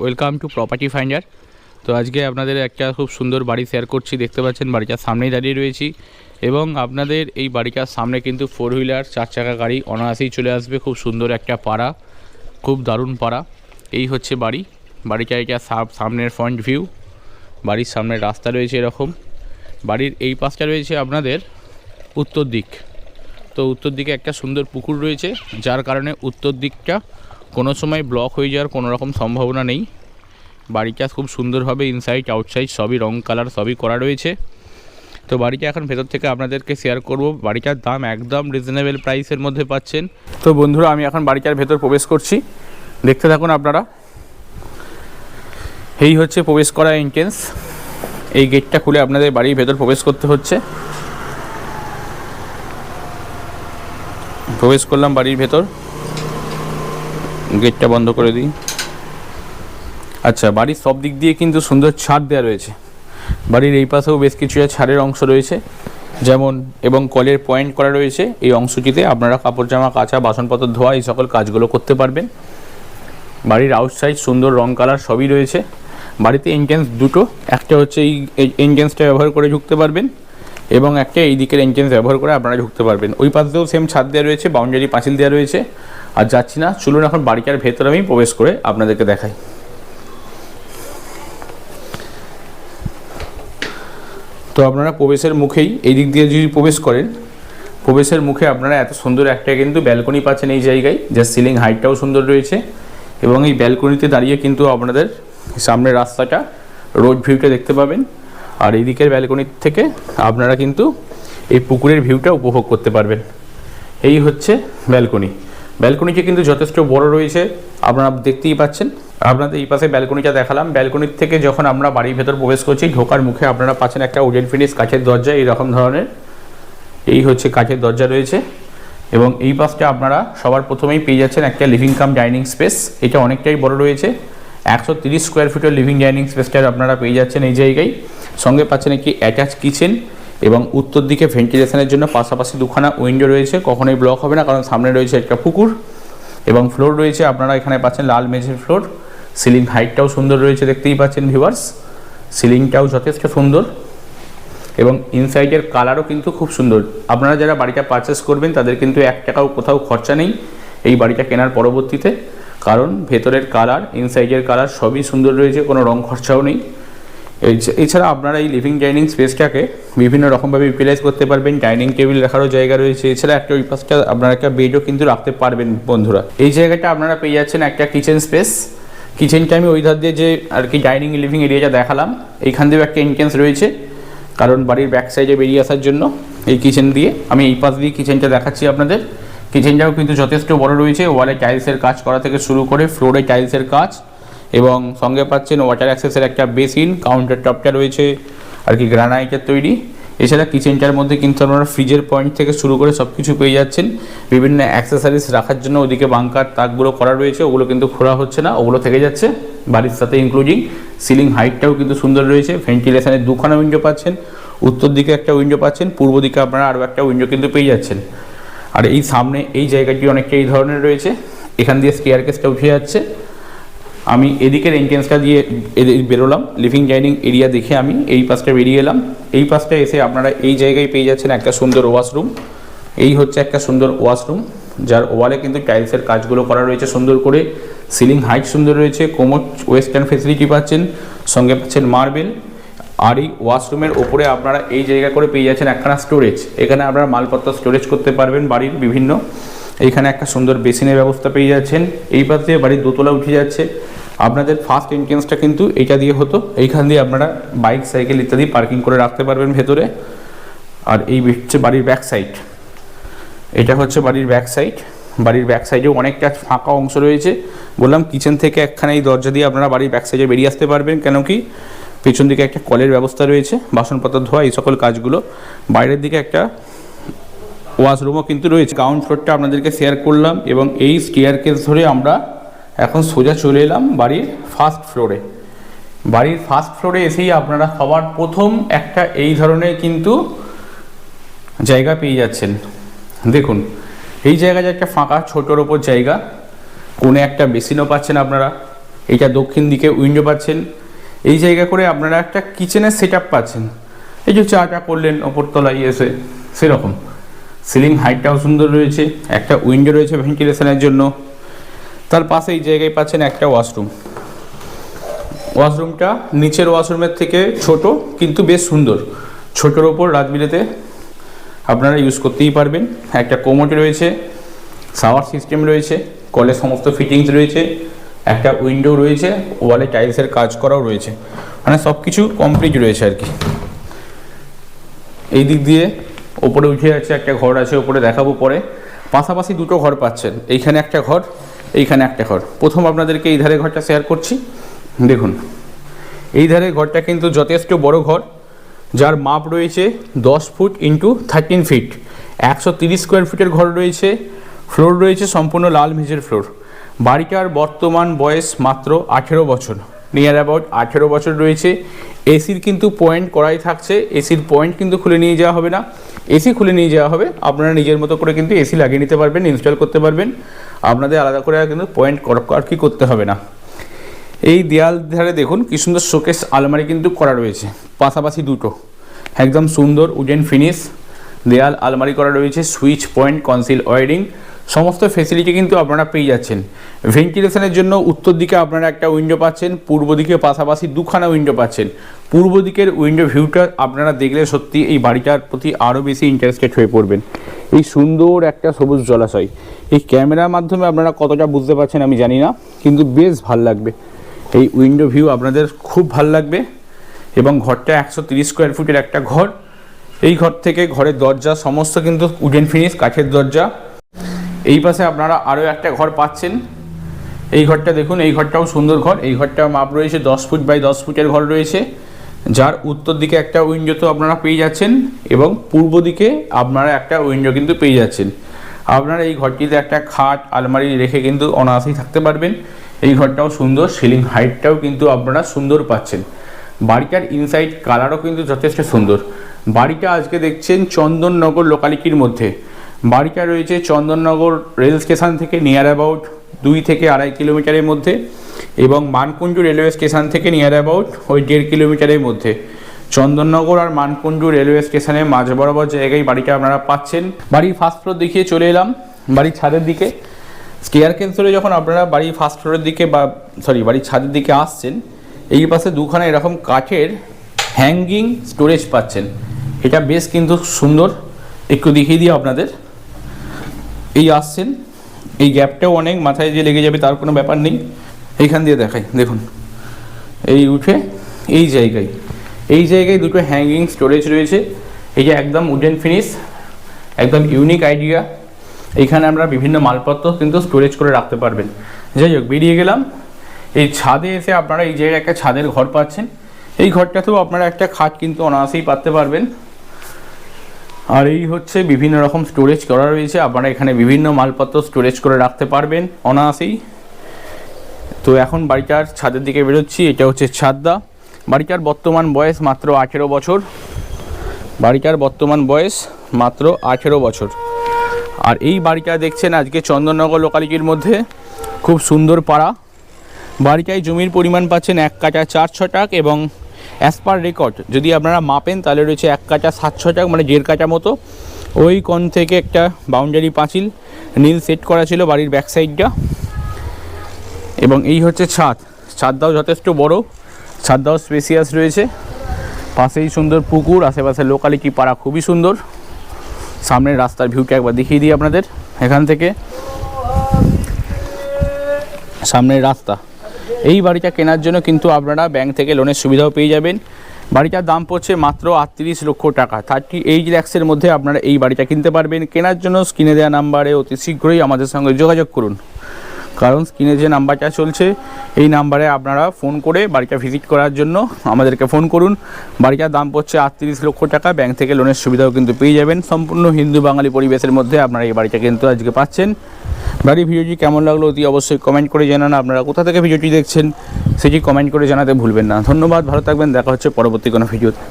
Welcome to property finder. তো আজকে আপনাদের একটা খুব সুন্দর বাড়ি শেয়ার করছি, দেখতে পাচ্ছেন বাড়িটার সামনেই দাঁড়িয়ে রয়েছি। এবং আপনাদের এই বাড়িটার সামনে কিন্তু ফোর হুইলার চার চাকা গাড়ি অনায়াসেই চলে আসবে, খুব সুন্দর একটা পাড়া, খুব দারুণ পাড়া। এই হচ্ছে বাড়ি। বাড়িটা এটা সামনের ফ্রন্ট ভিউ বাড়ির সামনে রাস্তা রয়েছে এরকম। বাড়ির এই পাশটা রয়েছে আপনাদের উত্তর দিক। তো উত্তর দিকে একটা সুন্দর পুকুর রয়েছে, যার কারণে উত্তর দিকটা কোনো সময় ব্লক হয়ে যাওয়ার কোনো রকম সম্ভাবনা নেই। বাড়িটা খুব সুন্দরভাবে ইনসাইড আউটসাইড সবই রং কালার সবই করা রয়েছে। তো বাড়িটা এখন ভেতর থেকে আপনাদেরকে শেয়ার করব। বাড়িটার দাম একদম রিজনেবল প্রাইসের মধ্যে পাচ্ছেন। তো বন্ধুরা, আমি এখন বাড়িটার ভেতর প্রবেশ করছি। দেখতে থাকুন আপনারা। এই হচ্ছে প্রবেশ করা এন্ট্রেন্স এই গেটটা খুলে আপনাদের বাড়ির ভেতর প্রবেশ করতে হচ্ছে। প্রবেশ করলাম বাড়ির ভেতর। গেটটা বন্ধ করে দিই। আচ্ছা বাড়ির সব দিক দিয়ে কিন্তু সুন্দর ছাদ দেওয়া রয়েছে। বাড়ির এই পাশেও বেশ কিছুটা ছাড়ের অংশ রয়েছে। যেমন, এবং কলের পয়েন্ট করা রয়েছে এই অংশটিতে। আপনারা কাপড় জামা কাচা, বাসনপত্র, ধোয়া এই সকল কাজগুলো করতে পারবেন। বাড়ির আউটসাইড সুন্দর রং কালার সবই রয়েছে। বাড়িতে এন্ট্রেন্স দুটো, একটা হচ্ছে এই এন্ট্রেন্সটা ব্যবহার করে ঢুকতে পারবেন এবং একটা এই দিকের এন্ট্রেন্স ব্যবহার করে আপনারা ঢুকতে পারবেন। ওই পাশ দিয়েও সেম ছাদ দেওয়া রয়েছে বাউন্ডারি পাঁচিল দেওয়া রয়েছে। আর যাচ্ছি না। চলুন এখন বাড়িটার ভেতরে আমি প্রবেশ করে আপনাদেরকে দেখাই। তো আপনারা প্রবেশের মুখেই এই দিক দিয়ে যদি প্রবেশ করেন, প্রবেশের মুখে আপনারা এত সুন্দর একটা কিন্তু ব্যালকনি পাচ্ছেন এই জায়গায়, যার সিলিং হাইটটাও সুন্দর রয়েছে এবং এই ব্যালকনিতে দাঁড়িয়ে কিন্তু আপনাদের সামনের রাস্তাটা রোড ভিউটা দেখতে পাবেন। আর এই দিকের ব্যালকনির থেকে আপনারা কিন্তু এই পুকুরের ভিউটা উপভোগ করতে পারবেন। এই হচ্ছে ব্যালকনি। ব্যালকনিটি কিন্তু যথেষ্ট বড় রয়েছে, আপনারা দেখতেই পাচ্ছেন। আপনাদের এই পাশে ব্যালকনিটা দেখালাম। ব্যালকনির থেকে যখন আমরা বাড়ির ভেতর প্রবেশ করছি, ঢোকার মুখে আপনারা পাচ্ছেন একটা উডেন ফিনিশ কাঠের দরজা, এইরকম ধরনের। এই হচ্ছে কাঠের দরজা রয়েছে এবং এই পাশটা আপনারা সবার প্রথমেই পেয়ে যাচ্ছেন একটা লিভিং কাম ডাইনিং স্পেস এটা অনেকটাই বড় রয়েছে। একশো তিরিশ স্কোয়ার ফিটের লিভিং ডাইনিং স্পেসটা আপনারা পেয়ে যাচ্ছেন এই জায়গায়। সঙ্গে পাচ্ছেন একটি অ্যাটাচ কিচেন এবং উত্তর দিকে ভেন্টিলেশনের জন্য পাশাপাশি দুখানা উইন্ডো রয়েছে। কখনোই ব্লক হবে না, কারণ সামনে রয়েছে একটা পুকুর এবং ফ্লোর রয়েছে, আপনারা এখানে পাচ্ছেন লাল মেঝের ফ্লোর। সিলিং হাইটটাও সুন্দর রয়েছে, দেখতেই পাচ্ছেন ভিউয়ার্স। সিলিংটাও যথেষ্ট সুন্দর এবং ইনসাইডের কালারও কিন্তু খুব সুন্দর। আপনারা যারা বাড়িটা পারচেস করবেন, তাদের কিন্তু এক টাকাও কোথাও খরচা নেই এই বাড়িটা কেনার পরবর্তীতে। কারণ ভেতরের কালার ইনসাইডের কালার সবই সুন্দর রয়েছে, কোনো রং খরচাও নেই। এছাড়া আপনারা এই লিভিং ডাইনিং স্পেসটাকে বিভিন্ন রকমভাবে ইউটিলাইজ করতে পারবেন ডাইনিং টেবিল রাখারও জায়গা রয়েছে। এছাড়া একটা ওই পাশটা আপনারা একটা বেডও কিন্তু রাখতে পারবেন বন্ধুরা। এই জায়গাটা আপনারা পেয়ে যাচ্ছেন একটা কিচেন স্পেস কিচেনটা আমি ওই ধার দিয়ে যে আর কি ডাইনিং লিভিং এরিয়াটা দেখালাম, এইখান দিয়েও একটা এন্ট্রেন্স রয়েছে। কারণ বাড়ির ব্যাক সাইডে বেরিয়ে আসার জন্য এই কিচেন দিয়ে। আমি এই পাশ দিয়ে কিচেনটা দেখাচ্ছি আপনাদের। কিচেনটাও কিন্তু যথেষ্ট বড় রয়েছে। ওয়ালে টাইলসের কাজ করা থেকে শুরু করে ফ্লোরে টাইলসের কাজ। এবং সঙ্গে পাচ্ছেন ওয়াটার অ্যাক্সেসের একটা বেসিন কাউন্টার টপটা রয়েছে, আর কি গ্রানাইটের তৈরি। এছাড়া কিচেনটার মধ্যে কিন্তু আপনারা ফ্রিজের পয়েন্ট থেকে শুরু করে সব কিছু পেয়ে যাচ্ছেন। বিভিন্ন অ্যাক্সেসারিজ রাখার জন্য ওদিকে বাংকার তাকগুলো করা রয়েছে, ওগুলো কিন্তু খোলা হচ্ছে না, ওগুলো থেকে যাচ্ছে। বাড়ির সাথে ইনক্লুডিং সিলিং হাইটটাও কিন্তু সুন্দর রয়েছে ভেন্টিলেশনের দুখানা উইন্ডো পাচ্ছেন। উত্তর দিকে একটা উইন্ডো পাচ্ছেন, পূর্ব দিকে আপনারা আরও একটা উইন্ডো কিন্তু পেয়ে যাচ্ছেন। আর এই সামনে এই জায়গাটি অনেকটা এই ধরনের রয়েছে, এখান দিয়ে স্কেয়ার কেসটা উঠে যাচ্ছে। আমি এদিকের এন্ট্রেন্সটা দিয়ে বেরোলাম লিভিং ডাইনিং এরিয়া দেখে আমি এই পাশটা বেরিয়ে এলাম। এই পাশটা এসে আপনারা এই জায়গায় পেয়ে যাচ্ছেন একটা সুন্দর ওয়াশরুম এই হচ্ছে একটা সুন্দর ওয়াশরুম যার ওয়ালে কিন্তু টাইলসের কাজগুলো করা রয়েছে সুন্দর করে। সিলিং হাইট সুন্দর রয়েছে কোমোড ওয়েস্টার্ন ফেসিলিটি পাচ্ছেন, সঙ্গে পাচ্ছেন মার্বেল আর এই ওয়াশরুমের ওপরে আপনারা এই জায়গা করে পেয়ে যাচ্ছেন একখানা স্টোরেজ এখানে আপনারা মালপত্র স্টোরেজ করতে পারবেন বাড়ির বিভিন্ন। এইখানে একটা সুন্দর বেসিনের ব্যবস্থা পেয়ে যাচ্ছেন। এই পাশ দিয়ে বাড়ির দোতলা উঠে যাচ্ছে। আপনাদের ফার্স্ট এন্ট্রেন্সটা কিন্তু এইটা দিয়ে হতো। এইখান দিয়ে আপনারা বাইক সাইকেল ইত্যাদি পার্কিং করে রাখতে পারবেন ভেতরে। আর এই হচ্ছে বাড়ির ব্যাক সাইড এটা হচ্ছে বাড়ির ব্যাক সাইড বাড়ির ব্যাক সাইডেও অনেকটা ফাঁকা অংশ রয়েছে। বললাম কিচেন থেকে একখানা এই দরজা দিয়ে আপনারা বাড়ির ব্যাক সাইডে বেরিয়ে আসতে পারবেন। কেন কি? পেছন দিকে একটা কলের ব্যবস্থা রয়েছে বাসনপত্র ধোয়া, এই সকল কাজগুলো। বাইরের দিকে একটা ওয়াশরুমও কিন্তু রয়েছে। গ্রাউন্ড ফ্লোরটা আপনাদেরকে শেয়ার করলাম এবং এই স্টিয়ার কেস ধরে আমরা এখন সোজা চলে এলাম বাড়ির ফার্স্ট ফ্লোরে বাড়ির ফার্স্ট ফ্লোরে এসেই আপনারা সবার প্রথম একটা এই ধরনের কিন্তু জায়গা পেয়ে যাচ্ছেন। দেখুন, এই জায়গায় যে একটা ফাঁকা ছোটোর ওপর জায়গা, কোণে একটা বেসিনও পাচ্ছেন আপনারা এইটা দক্ষিণ দিকে উইন্ডো পাচ্ছেন। এই জায়গা করে আপনারা একটা কিচেনের সেট পাচ্ছেন। এই যে চা চাটা করলেন ওপরতলায় এসে, সেরকম। সিলিং হাইটটাও সুন্দর রয়েছে, একটা উইন্ডো রয়েছে ভেন্টিলেশনের জন্য। তার পাশে এই জায়গায় পাচ্ছেন একটা ওয়াশরুম। ওয়াশরুমটা নিচের ওয়াশরুমের থেকে ছোট কিন্তু বেশ সুন্দর। ছোটোর ওপর রাতবিরেতে আপনারা ইউজ করতেই পারবেন। একটা কোমোট রয়েছে শাওয়ার সিস্টেম রয়েছে, কলের সমস্ত ফিটিংস রয়েছে, একটা উইন্ডো রয়েছে ওয়ালে টাইলসের কাজ করাও রয়েছে। মানে সব কিছু কমপ্লিট রয়েছে আর কি। এই দিক দিয়ে ওপরে উঠে আছে একটা ঘর আছে, ওপরে দেখাবো পরে। পাশাপাশি দুটো ঘর পাচ্ছেন। এইখানে একটা ঘর এইখানে একটা ঘর। প্রথম আপনাদেরকে এই ধারে ঘরটা শেয়ার করছি। দেখুন, এই ধারে ঘরটা কিন্তু যথেষ্ট বড় ঘর, যার মাপ রয়েছে দশ ফুট ইন্টু থার্টিন ফিট একশো তিরিশ স্কোয়ার ফিটের ঘর রয়েছে ফ্লোর রয়েছে সম্পূর্ণ লাল মেঝের ফ্লোর বাড়িটার বর্তমান বয়স মাত্র আঠেরো বছর। নিয়ার অ্যাবাউট আঠেরো বছর রয়েছে। এসির কিন্তু পয়েন্ট করাই থাকছে। এসির পয়েন্ট কিন্তু খুলে নিয়ে যাওয়া হবে না। এসি খুলে নিয়ে যাওয়া হবে। আপনারা নিজের মতো করে কিন্তু এসি লাগিয়ে নিতে পারবেন ইনস্টল করতে পারবেন। আপনাদের আলাদা করে কিন্তু পয়েন্ট আর কি করতে হবে না। এই দেয়াল ধারে দেখুন কি সুন্দর শোকেস আলমারি কিন্তু করা রয়েছে। পাশাপাশি দুটো। একদম সুন্দর উডেন ফিনিশ দেয়াল আলমারি করা রয়েছে সুইচ পয়েন্ট কনসিল ওয়ারিং সমস্ত ফেসিলিটি কিন্তু আপনারা পেয়ে যাচ্ছেন। ভেন্টিলেশনের জন্য উত্তর দিকে আপনারা একটা উইন্ডো পাচ্ছেন, পূর্ব দিকে পাশাপাশি দুখানা উইন্ডো পাচ্ছেন। পূর্ব দিকের উইন্ডো ভিউটা আপনারা দেখলে সত্যি এই বাড়িটার প্রতি আরও বেশি ইন্টারেস্টেড হয়ে পড়বেন। এই সুন্দর একটা সবুজ জলাশয়। এই ক্যামেরার মাধ্যমে আপনারা কতটা বুঝতে পারছেন আমি জানি না, কিন্তু বেশ ভালো লাগবে। এই উইন্ডো ভিউ আপনাদের খুব ভালো লাগবে এবং ঘরটা একশো তিরিশ স্কোয়ার ফুটের একটা ঘর। এই ঘর থেকে ঘরের দরজা, সমস্ত কিন্তু উডেন ফিনিশ কাঠের দরজা। এই পাশে আপনারা আরও একটা ঘর পাচ্ছেন। এই ঘরটা দেখুন, এই ঘরটাও সুন্দর ঘর। এই ঘরটা মাপ রয়েছে দশ ফুট বাই দশ ফুটের ঘর রয়েছে। যার উত্তর দিকে একটা উইন্ডো তো আপনারা পেয়ে যাচ্ছেন এবং পূর্ব দিকে আপনারা একটা উইন্ডো কিন্তু পেয়ে যাচ্ছেন। আপনারা এই ঘরটিতে একটা খাট, আলমারি রেখে কিন্তু অনায়াসেই থাকতে পারবেন। এই ঘরটাও সুন্দর, সিলিং হাইটটাও কিন্তু আপনারা সুন্দর পাচ্ছেন। বাড়িটার ইনসাইড কালারও কিন্তু যথেষ্ট সুন্দর। বাড়িটা আজকে দেখছেন চন্দননগর লোকালিটির মধ্যে। বাড়িটা রয়েছে চন্দননগর রেল স্টেশন থেকে নিয়ার অ্যাবাউট দুই থেকে আড়াই কিলোমিটারের মধ্যে। এবং মানকুঞ্জ রেলওয়ে স্টেশন থেকে নিয়ার অ্যাবাউট ওই দেড় কিলোমিটারের মধ্যে। চন্দননগর আর মানকুঞ্জ রেলওয়ে স্টেশনের মাঝ বরাবর জায়গায় বাড়িটা আপনারা পাচ্ছেন, বাড়ির ফার্স্ট ফ্লোর দেখিয়ে চলে এলাম, বাড়ির ছাদের দিকে। স্কেয়ার কেন্সরে যখন আপনারা বাড়ির ফার্স্ট ফ্লোরের দিকে বা সরি বাড়ির ছাদের দিকে আসছেন, এই পাশে দুখানা এরকম কাঠের হ্যাঙ্গিং স্টোরেজ পাচ্ছেন। এটা বেশ কিন্তু সুন্দর। একটু দেখিয়ে দিই আপনাদের। এই আসছেন। এই গ্যাপটাও অনেক, মাথায় যে লেগে যাবে তার কোনো ব্যাপার নেই। এইখান দিয়ে দেখাই, দেখুন। এই উঠে, এই জায়গায় এই জায়গায় দুটো হ্যাঙ্গিং স্টোরেজ রয়েছে। এই যে একদম উডেন ফিনিশ একদম ইউনিক আইডিয়া এইখানে আমরা বিভিন্ন মালপত্র কিন্তু স্টোরেজ করে রাখতে পারবেন। যাই হোক, বেরিয়ে গেলাম। এই ছাদে এসে আপনারা এই জায়গায় একটা ছাদের ঘর পাচ্ছেন। এই ঘরটাতেও আপনারা একটা খাট কিন্তু অনায়াসেই পাততে পারবেন। আর এই হচ্ছে বিভিন্ন রকম স্টোরেজ করা রয়েছে। আপনারা এখানে বিভিন্ন মালপত্র স্টোরেজ করে রাখতে পারবেন অনায়াসেই। তো এখন বাড়িটার ছাদের দিকে বেরোচ্ছি, এটা হচ্ছে ছাদদা। বাড়িটার বর্তমান বয়স মাত্র আঠেরো বছর। বাড়িটার বর্তমান বয়স মাত্র আঠেরো বছর। আর এই বাড়িটা দেখছেন আজকে চন্দননগর লোকালিটির মধ্যে। খুব সুন্দর পাড়া। বাড়িটায় জমির পরিমাণ পাচ্ছেন এক কাটা চার ছটাক এবং অ্যাজ পার রেকর্ড যদি আপনারা মাপেন তাহলে রয়েছে এক কাটা সাত ছটাক মানে দেড় কাটা মতো। ওই কোণ থেকে একটা বাউন্ডারি পাঁচিল, নীল সেট করা ছিল বাড়ির ব্যাক সাইডটা এবং এই হচ্ছে ছাদ। ছাদটাও যথেষ্ট বড়, ছাদটাও স্পেসিয়াস রয়েছে। পাশেই সুন্দর পুকুর, আশেপাশে লোকালিটি পাড়া খুবই সুন্দর। সামনের রাস্তার ভিউটা একবার দেখিয়ে দিই আপনাদের, এখান থেকে। সামনের রাস্তা। এই বাড়িটা কেনার জন্য কিন্তু আপনারা ব্যাংক থেকে লোনের সুবিধাও পেয়ে যাবেন। বাড়িটার দাম পড়ছে মাত্র আটত্রিশ লক্ষ টাকা। থার্টি এইট ল্যাক্সের মধ্যে আপনারা এই বাড়িটা কিনতে পারবেন। কেনার জন্য স্ক্রিনে দেওয়া নাম্বারে অতি শীঘ্রই আমাদের সঙ্গে যোগাযোগ করুন। কারণ স্ক্রিনে যে নাম্বারটা চলছে, এই নাম্বারে আপনারা ফোন করে বাড়িটা ভিজিট করার জন্য আমাদেরকে ফোন করুন। বাড়িটার দাম পড়ছে আটত্রিশ লক্ষ টাকা। ব্যাংক থেকে লোনের সুবিধাও কিন্তু পেয়ে যাবেন। সম্পূর্ণ হিন্দু বাঙালি পরিবেশের মধ্যে আপনারা এই বাড়িটা কিন্তু আজকে পাচ্ছেন। বাড়ির ভিডিওটি কেমন লাগল অতি অবশ্যই কমেন্ট করে জানান। আপনারা কোথা থেকে ভিডিওটি দেখছেন, সেটি কমেন্ট করে জানাতে ভুলবেন না। ধন্যবাদ, ভালো থাকবেন। দেখা হচ্ছে পরবর্তী কোনো ভিডিওতে।